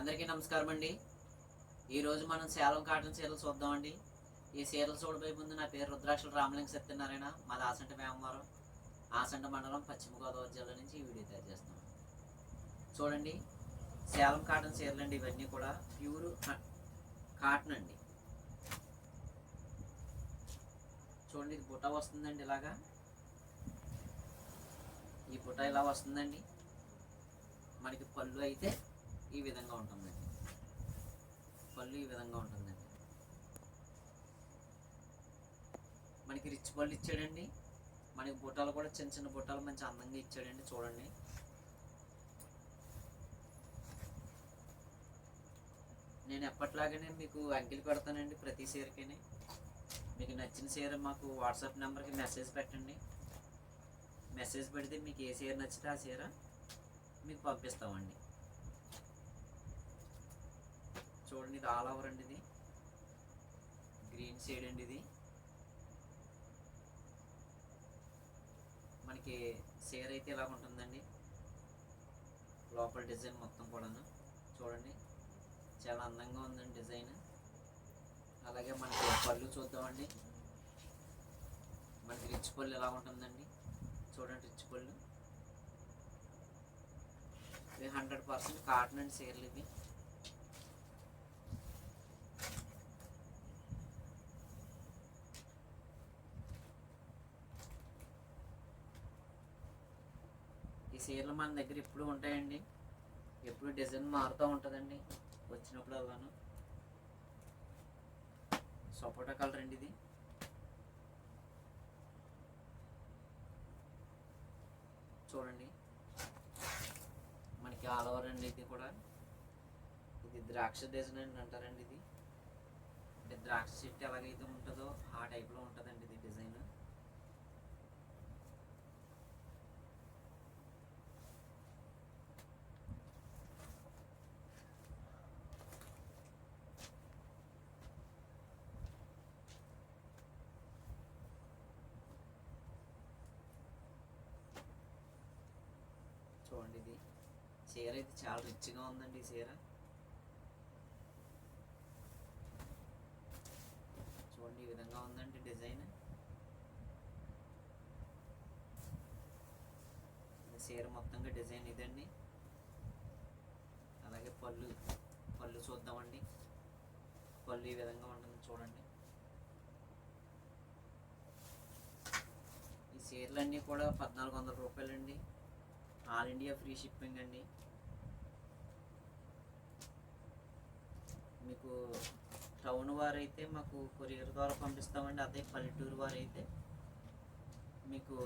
అందరికీ నమస్కారం అండి ఈరోజు మనం సేలం కాటన్ చీరలు చూద్దామండి. ఈ చీరలు చూడబోయే ముందు నా పేరు రుద్రాక్షలు రామలింగ సత్యనారాయణ. మాది ఆసంట వేమవరం. ఆసంట మండలం పశ్చిమ గోదావరి జిల్లా నుంచి ఈ వీడియో తయారు చేస్తున్నాం చూడండి సేలం కాటన్ చీరలు అండి ఇవన్నీ కూడా. ప్యూర్ కాటన్ అండి. చూడండి ఇది బుట్ట వస్తుందండి ఇలాగా. ఈ బుట్ట ఇలా వస్తుందండి. మనకి పళ్ళు అయితే ఈ విధంగా ఉంటుందండి. పళ్ళు ఈ విధంగా ఉంటుందండి. మనకి రిచ్ పళ్ళు ఇచ్చాడండి. మనకి బుట్టలు కూడా చిన్న చిన్న బుట్టలు మంచి అందంగా ఇచ్చాడండి. చూడండి. నేను ఎప్పట్లాగానే మీకు అంకిల్ పెడతానండి ప్రతి చీరకిని. మీకు నచ్చిన చీర మాకు వాట్సాప్ నెంబర్కి మెసేజ్ పెట్టండి. మెసేజ్ పెడితే మీకు ఏ చీర నచ్చితే ఆ చీర మీకు పంపిస్తామండి. చూడండి ఇది ఆల్ ఓవర్ అండి ఇది. గ్రీన్ షేడ్ అండి ఇది. మనకి చీర అయితే ఇలా ఉంటుందండి. లోపల డిజైన్ మొత్తం కూడాను. చూడండి చాలా అందంగా ఉందండి డిజైన్. అలాగే మనకి పళ్ళు చూద్దామండి. మనకి రిచ్ పళ్ళు ఎలా ఉంటుందండి? చూడండి రిచ్ పళ్ళు. ఇవి హండ్రెడ్ పర్సెంట్ కాటన్ అండ్ చీరలు ఇవి ఈ చీరలు మన దగ్గర ఎప్పుడు ఉంటాయండి. ఎప్పుడు డిజైన్ మారుతూ ఉంటుందండి. వచ్చినప్పుడు అలాను. సపోటా కలర్ అండి ఇది. చూడండి. మనకి ఆల్ ఓవర్ అండి ఇది కూడా. ఇది ద్రాక్ష డిజైన్ అని అంటారండి ఇది. అంటే ద్రాక్ష చెట్టు ఎలాగైతే ఉంటుందో ఆ టైప్లో ఉంటుందండి ఇది డిజైన్. చూడండి ఇది. చీర అయితే చాలా రిచ్గా ఉందండి ఈ చీర. చూడండి ఈ విధంగా ఉందండి డిజైన్. చీర మొత్తంగా డిజైన్ ఇదండి. అలాగే పళ్ళు పళ్ళు చూద్దామండి. పళ్ళు ఈ విధంగా ఉంటుంది చూడండి. ఈ చీరలన్నీ కూడా పద్నాలుగు వందల రూపాయలండి. ఆల్ ఇండియా ఫ్రీ షిప్పింగ్ అండి. మీకు టౌన్ వారైతే మాకు కొరియర్ ద్వారా పంపిస్తామండి అదే పల్లెటూరు వారైతే. మీకు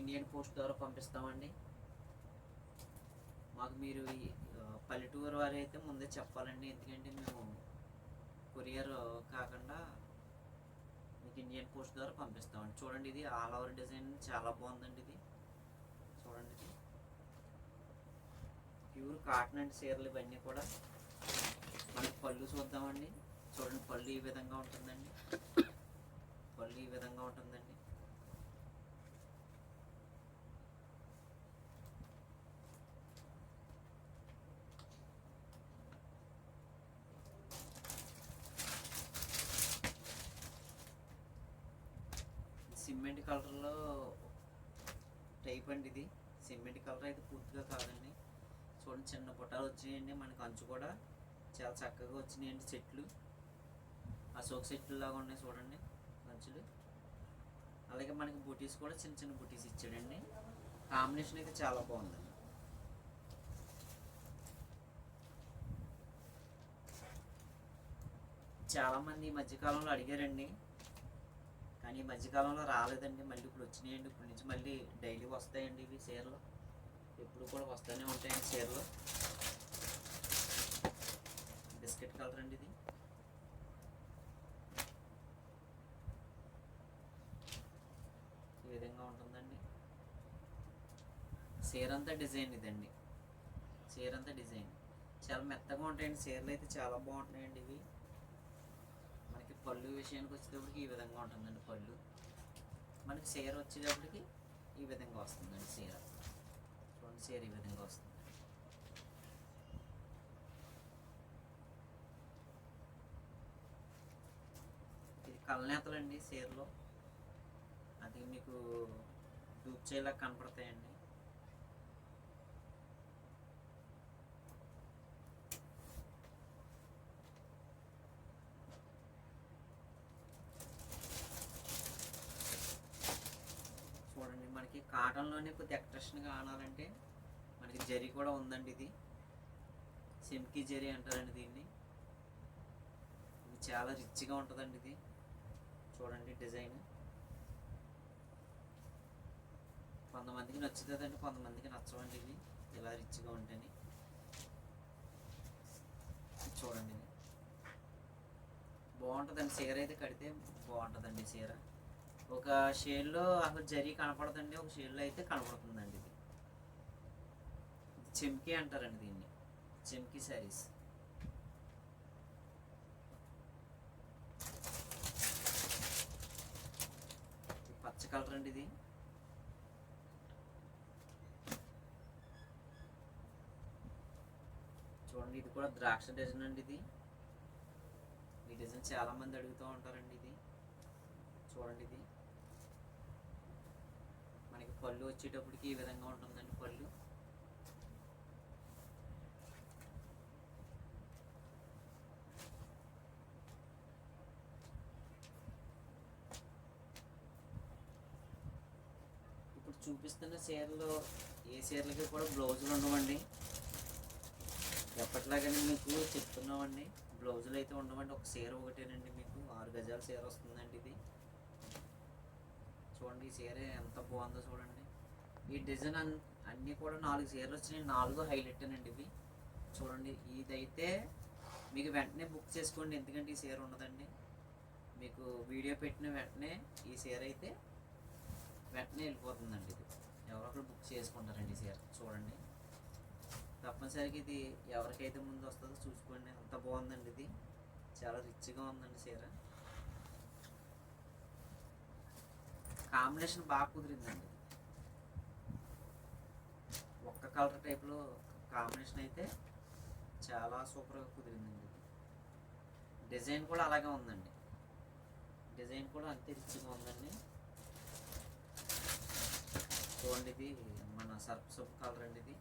ఇండియన్ పోస్ట్ ద్వారా పంపిస్తామండి. మాకు మీరు పల్లెటూరు వారైతే ముందే చెప్పాలండి ఎందుకంటే మేము కొరియర్ కాకుండా మీకు ఇండియన్ పోస్ట్ ద్వారా పంపిస్తామండి. చూడండి ఇది ఆల్ ఓవర్ డిజైన్ చాలా బాగుందండి ఇది చూడండి ఇది ప్యూర్ కాటన్ అండ్ చీరలు ఇవన్నీ కూడా మనకి పళ్ళు చూద్దామండి. చూడండి పళ్ళు ఈ విధంగా ఉంటుందండి. పళ్ళు ఈ విధంగా ఉంటుందండి. సిమెంట్ కలర్లో టైప్ అండి ఇది. సిమెంట్ కలర్ అయితే పూర్తిగా కాదండి. చూడండి చిన్న పుట్టాలు వచ్చినాయండి మనకి అంచు కూడా చాలా చక్కగా వచ్చినాయండి చెట్లు అశోక్ చెట్లు లాగా ఉన్నాయి చూడండి అంచులు. అలాగే మనకి బుటీస్ కూడా చిన్న చిన్న బుటీస్ ఇచ్చాడండి. కాంబినేషన్ అయితే చాలా బాగుందండి చాలామంది ఈ మధ్యకాలంలో అడిగారండి కానీ ఈ మధ్యకాలంలో రాలేదండి. మళ్ళీ ఇప్పుడు వచ్చినాయండి. ఇప్పుడు నుంచి మళ్ళీ డైలీ వస్తాయండి ఇవి చీరలు. ఎప్పుడు కూడా వస్తూనే ఉంటాయండి చీరలు. బిస్కెట్ కలర్ అండి ఇది. ఈ విధంగా ఉంటుందండి. చీర అంతా డిజైన్ ఇదండి. చీర అంతా డిజైన్. చాలా మెత్తగా ఉంటాయండి చీరలు అయితే చాలా బాగుంటాయండి ఇవి. మనకి పళ్ళు విషయానికి వచ్చేటప్పటికి ఈ విధంగా ఉంటుందండి పళ్ళు. మనకి చీర వచ్చేటప్పటికి ఈ విధంగా వస్తుందండి చీర. సేర్ ఈ విధంగా వస్తుంది. ఇది కళ్ళనేతలండి సేర్లో. అది మీకు డూప్ చేయలా కనపడతాయండి. కాటన్లోనే కొద్దిగా ఎక్స్ట్రెషన్గా ఆనాలంటే మనకి జరీ కూడా ఉందండి ఇది. సెమ్కి జరీ అంటారండి దీన్ని. ఇది చాలా రిచ్గా ఉంటుందండి ఇది. చూడండి డిజైన్. కొంతమందికి నచ్చుతుందండి కొంతమందికి నచ్చవండి ఇవి. ఇలా రిచ్గా ఉంటేనే. చూడండి. బాగుంటుందండి చీర అయితే కడితే బాగుంటుందండి చీర. ఒక షేడ్లో అసలు జరి కనపడదండి ఒక షేడ్లో అయితే కనపడుతుందండి ఇది. చెంకి అంటారండి దీన్ని. చెంకి శారీస్. పచ్చ కలర్ అండి ఇది. చూడండి ఇది కూడా ద్రాక్ష డిజైన్ అండి ఇది. ఈ డిజైన్ చాలామంది అడుగుతూ ఉంటారండి ఇది. చూడండి ఇది. పళ్ళు వచ్చేటప్పటికి ఈ విధంగా ఉంటుందండి పళ్ళు. ఇప్పుడు చూపిస్తున్న చీరలు ఏ చీరలకి కూడా బ్లౌజులు ఉండవండి. ఎప్పటిలాగానే మీకు చెప్తున్నామండి బ్లౌజులు అయితే ఉండవండి. ఒక చీర ఒకటేనండి మీకు ఆరు గజాల చీర వస్తుందండి ఇది. చూడండి ఈ చీర ఎంత బాగుందో చూడండి. ఈ డిజైన్ అన్ అన్నీ కూడా నాలుగు చీరలు వచ్చినాయి. నాలుగు హైలైట్ అండి ఇవి. చూడండి ఇదైతే మీకు వెంటనే బుక్ చేసుకోండి. ఎందుకంటే ఈ చీర ఉండదండి. మీకు వీడియో పెట్టిన వెంటనే ఈ చీర అయితే వెంటనే వెళ్ళిపోతుందండి ఇది. ఎవరో ఒకరు బుక్ చేసుకుంటారండి ఈ చీర. చూడండి. తప్పనిసరిగా ఇది ఎవరికైతే ముందు వస్తుందో చూసుకోండి. అంత బాగుందండి ఇది. చాలా రిచ్గా ఉందండి చీర. కాంబినేషన్ బాగా కుదిరిందండి. ఒక్క కలర్ టైప్లో కాంబినేషన్ అయితే చాలా సూపర్గా కుదిరిందండి. డిజైన్ కూడా అలాగే ఉందండి. డిజైన్ కూడా అంతే రిచ్గా ఉందండి. చూడండి ఇది మన సర్ఫ్ సోప్ కలర్ అండి ఇది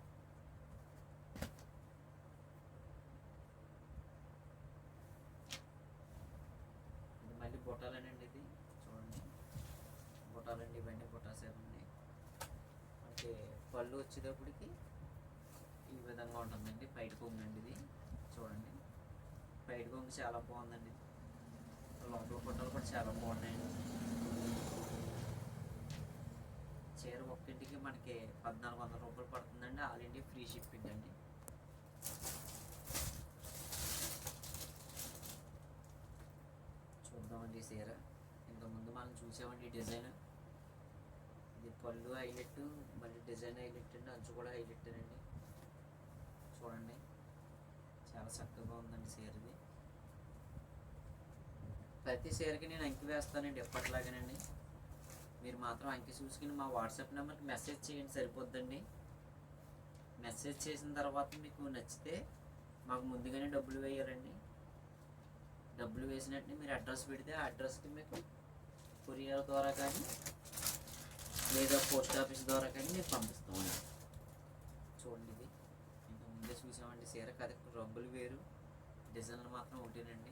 మళ్ళీ బొటాలేనండి ఇది చూడండి బొటాలండి ఇవన్నీ బొటాసేనండి పళ్ళు వచ్చేటప్పటికి ఈ విధంగా ఉంటుందండి. పైట కొంగు అండి ఇది. చూడండి. పైట కొంగు చాలా బాగుందండి. లోపల బొట్టలు కూడా చాలా బాగున్నాయండి. చీర ఒక్కింటికి మనకి పద్నాలుగు వందల రూపాయలు పడుతుందండి. ఆల్ ఇండియా ఫ్రీ షిప్పింగ్ అండి. చూద్దామండి ఈ చీర. ఇంతకుముందు మనం చూసామండి ఈ డిజైన్. పళ్ళు హైలైట్ మళ్ళీ డిజైన్ హైలైట్ అండి అంచు కూడా హైలైట్ అండి. చూడండి. చాలా చక్కగా ఉందండి సీరది ప్రతి చీరకి నేను అంకి వేస్తానండి ఎప్పటిలాగానండి. మీరు మాత్రం అంకి చూసుకుని మా వాట్సాప్ నెంబర్కి మెసేజ్ చేయండి సరిపోద్దండి. మెసేజ్ చేసిన తర్వాత మీకు నచ్చితే మాకు ముందుగానే డబ్బులు వేయాలండి. డబ్బులు వేసినట్టు మీరు అడ్రస్ పెడితే ఆ అడ్రస్కి మీకు కొరియర్ ద్వారా కానీ లేదా పోస్ట్ ఆఫీస్ ద్వారా కానీ మేము పంపిస్తామండి చూడండి ఇది. ఇంకా ముందే చూసామండి చీర కదా రంగులు వేరు. డిజైన్లు మాత్రం ఒకటేనండి.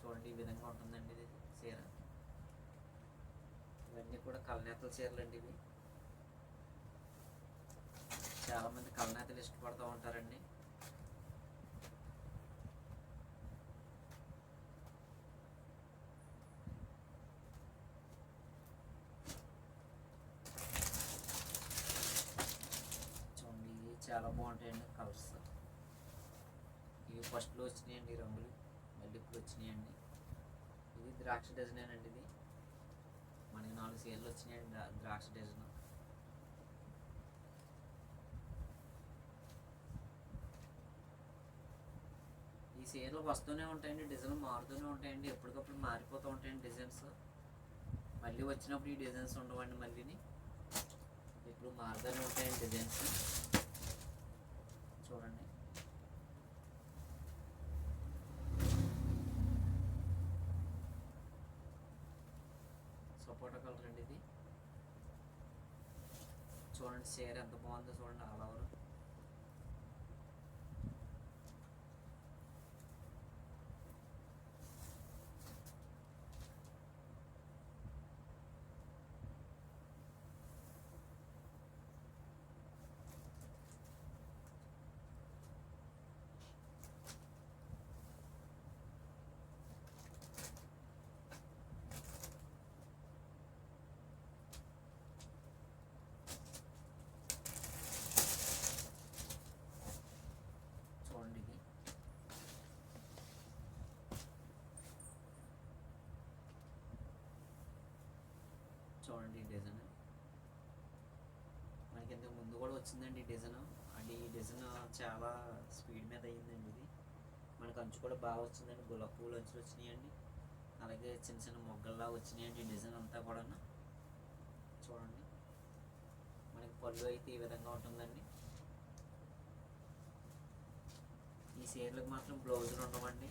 చూడండి ఈ విధంగా ఉంటుందండి ఇది చీర. ఇవన్నీ కూడా కలనేతల చీరలు అండి ఇవి. చాలామంది కలనేతలు ఇష్టపడుతూ ఉంటారండి చూడండి ఇవి చాలా బాగుంటాయండి కలర్స్ ఇవి ఫస్ట్లో వచ్చినాయండి ఈ రంగులు. మళ్ళీ ఇప్పుడు వచ్చినాయండి. ఇది ద్రాక్ష డిజైన్ అండి ఇది. మనకి నాలుగు సీర్లు వచ్చినాయండి ద్రాక్ష డజన్. ఈ సేర్లు వస్తూనే ఉంటాయండి డిజైన్ మారుతూనే ఉంటాయండి. ఎప్పటికప్పుడు మారిపోతూ ఉంటాయండి డిజైన్స్. మళ్ళీ వచ్చినప్పుడు ఈ డిజైన్స్ ఉండవండి మళ్ళీని. ఇప్పుడు మారుతూనే ఉంటాయండి డిజైన్స్. చూడండి. చూడండి చీర ఎంత బాగుందో చూడండి ఆల్ ఓవర్ చూడండి ఇది చూడండి ఈ డిజైన్ మనకి ఇంతకు ముందు కూడా వచ్చిందండి ఈ డిజైన్ అండ్ ఈ డిజైన్ చాలా స్పీడ్ మీద అయ్యిందండి ఇది. మనకు అంచు కూడా బాగా వచ్చిందండి. గులాబ్ పూలు అంచులు వచ్చినాయండి. అలాగే చిన్న చిన్న మొగ్గల్లా వచ్చినాయండి ఈ డిజైన్ అంతా కూడా చూడండి. మనకి పళ్ళు అయితే ఈ విధంగా ఉంటుందండి. ఈ సీరలకు మాత్రం బ్లౌజులు ఉండవండి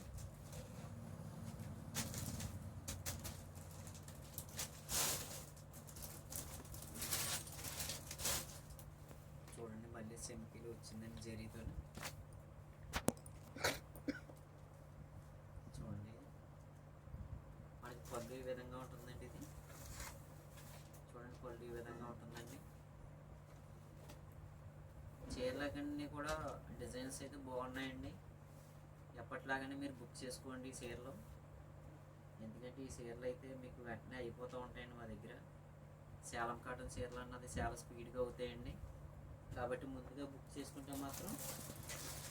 చూడండి మళ్ళీ సెంపిలు వచ్చిందండి జరీతో చూడండి. మనకి పళ్ళు ఈ విధంగా ఉంటుందండి ఇది. చూడండి పళ్ళు ఈ విధంగా ఉంటుందండి. చీరలకన్నీ కూడా డిజైన్స్ అయితే బాగున్నాయండి. ఎప్పటిలాగానే మీరు బుక్ చేసుకోండి ఈ చీరలు. ఎందుకంటే ఈ చీరలు అయితే మీకు వెంటనే అయిపోతూ ఉంటాయండి మా దగ్గర. సేలం కాటన్ చీరలు అన్నది చాలా స్పీడ్గా అవుతాయండి. కాబట్టి ముందుగా బుక్ చేసుకుంటే మాత్రం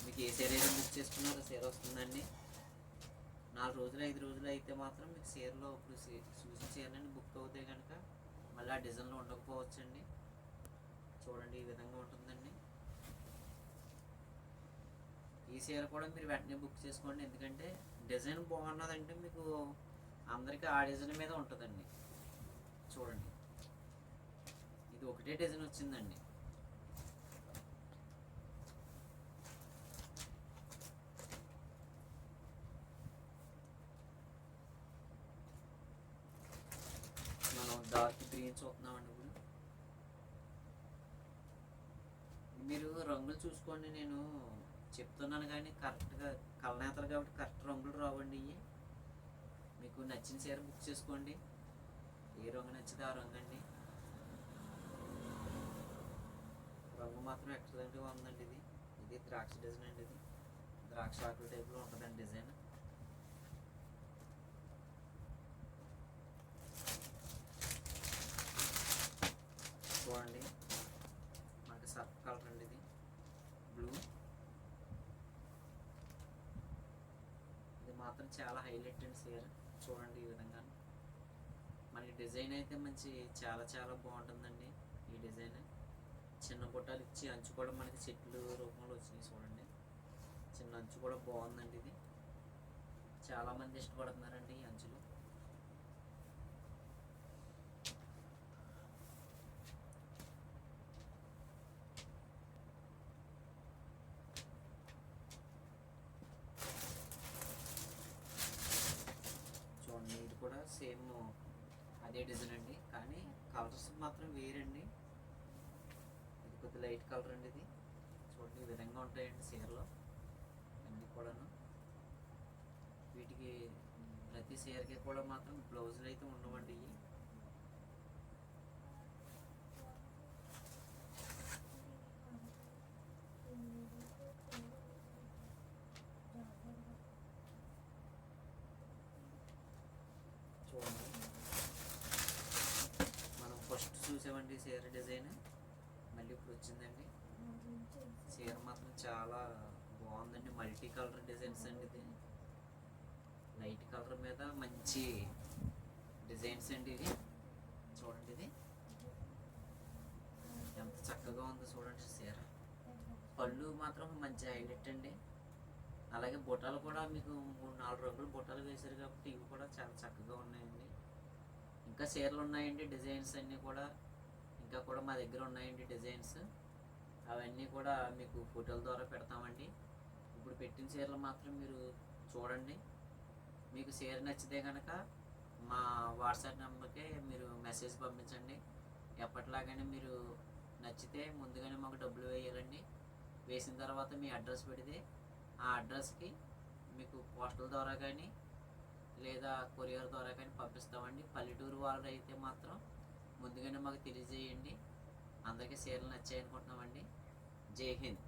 మీకు ఏ సీర అయితే బుక్ చేసుకున్నారో చీర వస్తుందండి. నాలుగు రోజులు ఐదు రోజులు అయితే మాత్రం మీకు చీరలో ఇప్పుడు చూసి చూసిన అని బుక్ అవుతే కనుక మళ్ళీ ఆ డిజైన్లో ఉండకపోవచ్చండి. చూడండి ఈ విధంగా ఉంటుందండి. ఈ చీర కూడా మీరు వెంటనే బుక్ చేసుకోండి. ఎందుకంటే డిజైన్ బాగున్నదంటే మీకు అందరికీ ఆ డిజైన్ మీద ఉంటుందండి. చూడండి. ఇది ఒకటే డిజైన్ వచ్చిందండి మనం డార్క్ గ్రీన్ చూస్తున్నామండి ఇప్పుడు. మీరు రంగులు చూసుకోండి నేను చెప్తున్నాను కానీ కరెక్ట్గా కలనేతలు కాబట్టి కరెక్ట్ రంగులు రావండి ఇవి మీకు నచ్చిన చీర బుక్ చేసుకోండి. ఏ రంగు నచ్చితే ఆ రంగు అండి. రంగు మాత్రం ఎక్సలెంట్గా ఉందండి ఇది. ఇది ద్రాక్ష డిజైన్ అండి ఇది. ద్రాక్ష ఆకుల టైప్లో ఉంటుందండి డిజైన్ చూడండి మనకి సర్ఫ్ కలర్ అండి ఇది బ్లూ ఇది మాత్రం చాలా హైలైట్ అండ్ సేర్ చూడండి ఈ విధంగా. మనకి డిజైన్ అయితే మంచి చాలా చాలా బాగుంటుందండి ఈ డిజైన్. చిన్న బుట్టాలు ఇచ్చి అంచు కూడా మనకి చెట్లు రూపంలో వచ్చినాయి చూడండి. చిన్న అంచు కూడా బాగుందండి ఇది. చాలామంది ఇష్టపడుతున్నారండి ఈ అంచులు చూడండి ఇది కూడా సేమ్ అదే డిజైన్ అండి. కానీ కలర్స్ మాత్రం వేరండి. ఇది కొద్ది లైట్ కలర్ అండి ఇది. చూడండి ఈ విధంగా ఉంటాయండి చీరలో. అన్నీ కూడాను. వీటికి ప్రతి చీరకి కూడా మాత్రం బ్లౌజులు అయితే ఉండవండి. ఇవి చూడండి మనం ఫస్ట్ చూసామండి చీర డిజైన్. మళ్ళీ ఇప్పుడు వచ్చిందండి. చీర మాత్రం చాలా బాగుందండి. మల్టీ కలర్ డిజైన్స్ అండి ఇది. లైట్ కలర్ మీద మంచి డిజైన్స్ అండి ఇది చూడండి ఇది. ఎంత చక్కగా ఉందో చూడండి చీర. పళ్ళు మాత్రం మంచి హైలైట్ అండి. అలాగే బుటాలు కూడా మీకు మూడు నాలుగు రంగులు బుటాలు వేశారు కాబట్టి ఇవి కూడా చాలా చక్కగా ఉన్నాయండి. ఇంకా చీరలు ఉన్నాయండి డిజైన్స్ అన్నీ కూడా. ఇంకా కూడా మా దగ్గర ఉన్నాయండి డిజైన్స్. అవన్నీ కూడా మీకు ఫోటోల ద్వారా పెడతామండి. ఇప్పుడు పెట్టిన చీరలు మాత్రం మీరు చూడండి. మీకు చీర నచ్చితే కనుక మా వాట్సాప్ నెంబర్కే మీరు మెసేజ్ పంపించండి. ఎప్పటిలాగానే మీరు నచ్చితే ముందుగానే మాకు డబ్బులు వేయాలండి. వేసిన తర్వాత మీ అడ్రస్ పెడితే ఆ అడ్రస్కి మీకు పోస్టల్ ద్వారా కానీ లేదా కొరియర్ ద్వారా కానీ పంపిస్తామండి. పల్లెటూరు వాళ్ళు అయితే మాత్రం ముందుగానే మాకు తెలియజేయండి. అందరికీ సీరలు నచ్చాయి అనుకుంటున్నామండి జై హింద్.